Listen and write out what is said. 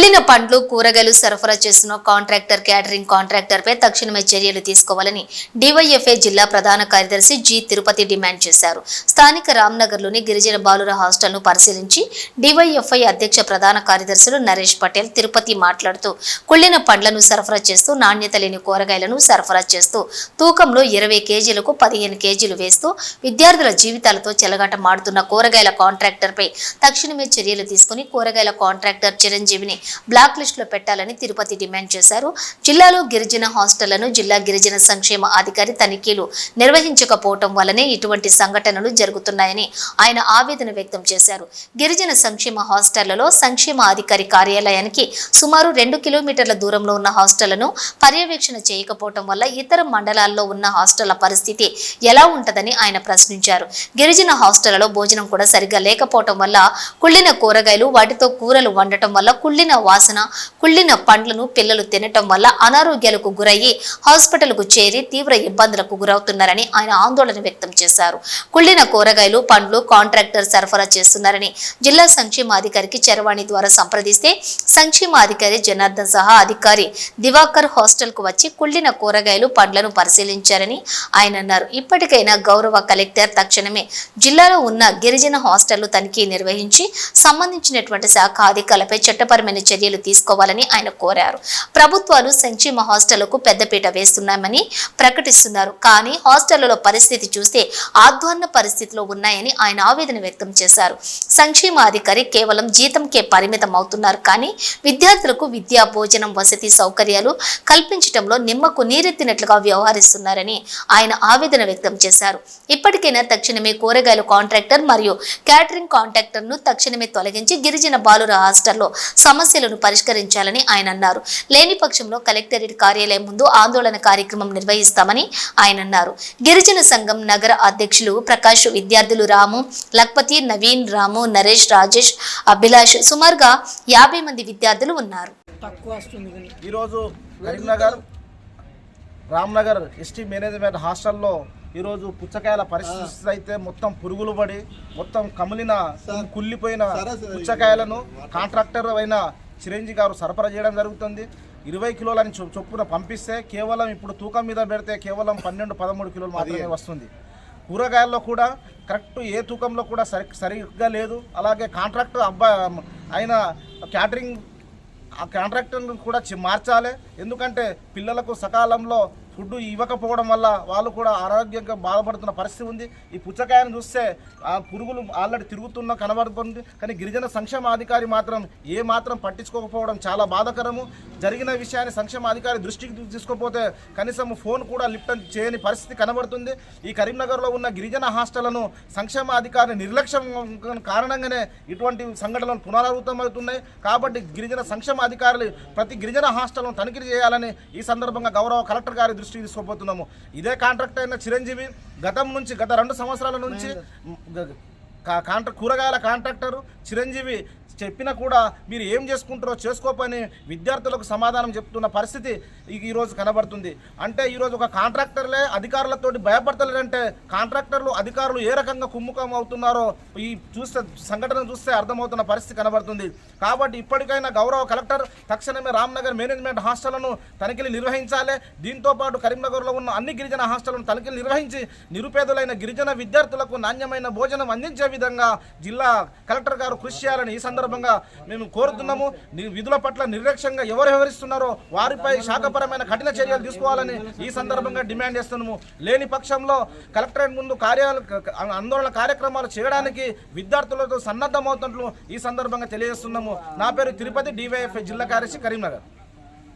కుళ్ళిన పండ్లు కూరగాయలు సరఫరా చేస్తున్న కాంట్రాక్టర్ క్యాటరింగ్ కాంట్రాక్టర్ పై తక్షణమే చర్యలు తీసుకోవాలని డివైఎఫ్ఐ జిల్లా ప్రధాన కార్యదర్శి జి తిరుపతి డిమాండ్ చేశారు. స్థానిక రామ్నగర్లోని గిరిజన బాలుర హాస్టల్ను పరిశీలించి డివైఎఫ్ఐ అధ్యక్ష ప్రధాన కార్యదర్శులు నరేష్ పటేల్ తిరుపతి మాట్లాడుతూ కుళ్ళిన పండ్లను సరఫరా చేస్తూ నాణ్యత లేని కూరగాయలను సరఫరా చేస్తూ తూకంలో ఇరవై కేజీలకు పదిహేను కేజీలు వేస్తూ విద్యార్థుల జీవితాలతో చెలగాటమాడుతున్న కూరగాయల కాంట్రాక్టర్పై తక్షణమే చర్యలు తీసుకుని కూరగాయల కాంట్రాక్టర్ చిరంజీవిని బ్లాక్ లిస్టులో పెట్టాలని తిరుపతి డిమాండ్ చేశారు. జిల్లాలో గిరిజన హాస్టళ్ళను జిల్లా గిరిజన సంక్షేమ అధికారి తనిఖీలు నిర్వహించకపోవటం వల్లనే ఇటువంటి సంఘటనలు జరుగుతున్నాయని ఆయన ఆవేదన వ్యక్తం చేశారు. గిరిజన సంక్షేమ హాస్టళ్ళలో సంక్షేమ అధికారి కార్యాలయానికి సుమారు రెండు కిలోమీటర్ల దూరంలో ఉన్న హాస్టళ్ళను పర్యవేక్షణ చేయకపోవటం వల్ల ఇతర మండలాల్లో ఉన్న హాస్టళ్ళ పరిస్థితి ఎలా ఉంటదని ఆయన ప్రశ్నించారు. గిరిజన హాస్టళ్ళలో భోజనం కూడా సరిగ్గా లేకపోవటం వల్ల కుళ్ళిన కూరగాయలు వాటితో కూరలు వండటం వల్ల కుళ్ళిన వాసన కుళ్ళిన పండ్లను పిల్లలు తినటం వల్ల అనారోగ్యాలకు గురయ్యి హాస్పిటల్కు చేరి తీవ్ర ఇబ్బందులకు గురవుతున్నారని ఆయన ఆందోళన వ్యక్తం చేశారు. కుళ్ళిన కూరగాయలు పండ్లు కాంట్రాక్టర్ సరఫరా చేస్తున్నారని జిల్లా సంక్షేమాధికారికి చరవాణి ద్వారా సంప్రదిస్తే సంక్షేమ అధికారి జనార్దన్ సహా అధికారి దివాకర్ హాస్టల్కు వచ్చి కుళ్ళిన కూరగాయలు పండ్లను పరిశీలించారని ఆయన అన్నారు. ఇప్పటికైనా గౌరవ కలెక్టర్ తక్షణమే జిల్లాలో ఉన్న గిరిజన హాస్టళ్ళు తనిఖీ నిర్వహించి సంబంధించినటువంటి శాఖ అధికారులపై చట్టపరమైన చర్యలు తీసుకోవాలని ఆయన కోరారు. ప్రభుత్వాలు సంక్షేమ హాస్టళ్ళకు పెద్దపీట వేస్తున్నామని ప్రకటిస్తున్నారు. కానీ హాస్టళ్ళలో పరిస్థితి చూస్తే ఆధ్వాన్న పరిస్థితిలో ఉన్నాయని ఆయన ఆవేదన వ్యక్తం చేశారు. సంక్షేమ అధికారి కేవలం జీతంకే పరిమితం అవుతున్నారు కానీ విద్యార్థులకు విద్యా భోజనం వసతి సౌకర్యాలు కల్పించడంలో నిమ్మకు నీరెత్తినట్లుగా వ్యవహరిస్తున్నారని ఆయన ఆవేదన వ్యక్తం చేశారు. ఇప్పటికైనా తక్షణమే కూరగాయలు కాంట్రాక్టర్ మరియు క్యాటరింగ్ కాంట్రాక్టర్ను తక్షణమే తొలగించి గిరిజన బాలుర హాస్టల్లో సమస్య సమస్యలను పరిష్కరించాలని ఆయన అన్నారు. లేని పక్షంలో కలెక్టరేట్ కార్యాలయం ముందు ఆందోళన కార్యక్రమం నిర్వహిస్తామని ఆయన అన్నారు. గిరిజన సంఘం నగర అధ్యక్షులు ప్రకాష్ విద్యార్థులు రాము లక్పతి నవీన్ రాము నరేష్ రాజేష్ అభిలాష్ సుమారుగా యాభై మంది విద్యార్థులు ఉన్నారు. ఈరోజు కరీంనగర్ రామ్నగర్ ఎస్టీ మేనేజ్మెంట్ హాస్టల్లో ఈరోజు పుచ్చకాయల పరిస్థితి అయితే మొత్తం పురుగులు పడి మొత్తం కమిలిన కుళ్ళిపోయిన పుచ్చకాయలను కాంట్రాక్టర్ అయిన చిరంజీవి గారు సరఫరా చేయడం జరుగుతుంది. ఇరవై కిలోలని చొప్పున పంపిస్తే కేవలం ఇప్పుడు తూకం మీద పెడితే కేవలం పన్నెండు పదమూడు కిలోలు మాత్రమే వస్తుంది. కూరగాయల్లో కూడా కరెక్ట్ ఏ తూకంలో కూడా సరి సరిగ్గా లేదు. అలాగే కాంట్రాక్టర్ అబ్బాయి ఆయన క్యాటరింగ్ ఆ కాంట్రాక్టర్ను కూడా మార్చాలి. ఎందుకంటే పిల్లలకు సకాలంలో ఫుడ్ ఇవ్వకపోవడం వల్ల వాళ్ళు కూడా ఆరోగ్యంగా బాధపడుతున్న పరిస్థితి ఉంది. ఈ పుచ్చకాయను చూస్తే ఆ పురుగులు ఆల్రెడీ తిరుగుతున్న కనబడుతుంది. కానీ గిరిజన సంక్షేమ అధికారి మాత్రం ఏ మాత్రం పట్టించుకోకపోవడం చాలా బాధకరము. జరిగిన విషయాన్ని సంక్షేమ అధికారి దృష్టికి తీసుకోకపోతే కనీసం ఫోన్ కూడా లిఫ్ట్ చేయని పరిస్థితి కనబడుతుంది. ఈ కరీంనగర్లో ఉన్న గిరిజన హాస్టళ్ళను సంక్షేమ అధికారి నిర్లక్ష్యం కారణంగానే ఇటువంటి సంఘటనలు పునరావృతమవుతున్నాయి. కాబట్టి గిరిజన సంక్షేమ అధికారులు ప్రతి గిరిజన హాస్టల్ను తనిఖీ చేయాలని ఈ సందర్భంగా గౌరవ కలెక్టర్ గారి దృష్టికి తీసుకోబోతున్నాము ఇదే కాంట్రాక్ట్ అయిన చిరంజీవి గతం నుంచి గత రెండు సంవత్సరాల నుంచి కాంట్రా కూరగాయల కాంట్రాక్టర్ చిరంజీవి చెప్పినా కూడా మీరు ఏం చేసుకుంటారో చేసుకోపని విద్యార్థులకు సమాధానం చెప్తున్న పరిస్థితి ఈరోజు కనబడుతుంది. అంటే ఈరోజు ఒక కాంట్రాక్టర్లే అధికారులతోటి భయపడతలేదంటే కాంట్రాక్టర్లు అధికారులు ఏ రకంగా కుమ్ముఖం అవుతున్నారో ఈ చూస్తే సంఘటన చూస్తే అర్థమవుతున్న పరిస్థితి కనబడుతుంది. కాబట్టి ఇప్పటికైనా గౌరవ కలెక్టర్ తక్షణమే రామ్నగర్ మేనేజ్మెంట్ హాస్టళ్ళను తనిఖీలు నిర్వహించాలి. దీంతో పాటు కరీంనగర్లో ఉన్న అన్ని గిరిజన హాస్టళ్ళను తనిఖీలు నిర్వహించి నిరుపేదలైన గిరిజన విద్యార్థులకు నాణ్యమైన భోజనం అందించే విధంగా జిల్లా కలెక్టర్ గారు కృషి చేయాలని ఈ సందర్భంగా మేము కోరుతున్నాము. విధుల పట్ల నిర్లక్ష్యంగా ఎవరు వ్యవహరిస్తున్నారో వారిపై శాఖపరమైన కఠిన చర్యలు తీసుకోవాలని ఈ సందర్భంగా డిమాండ్ చేస్తున్నాము. లేని పక్షంలో కలెక్టరేట్ ముందు కార్యాలు ఆందోళన కార్యక్రమాలు చేయడానికి విద్యార్థులతో సన్నద్ధమవుతున్నట్లు ఈ సందర్భంగా తెలియజేస్తున్నాము. నా పేరు తిరుపతి డివైఎఫ్ఐ జిల్లా కార్యదర్శి కరీంనగర్.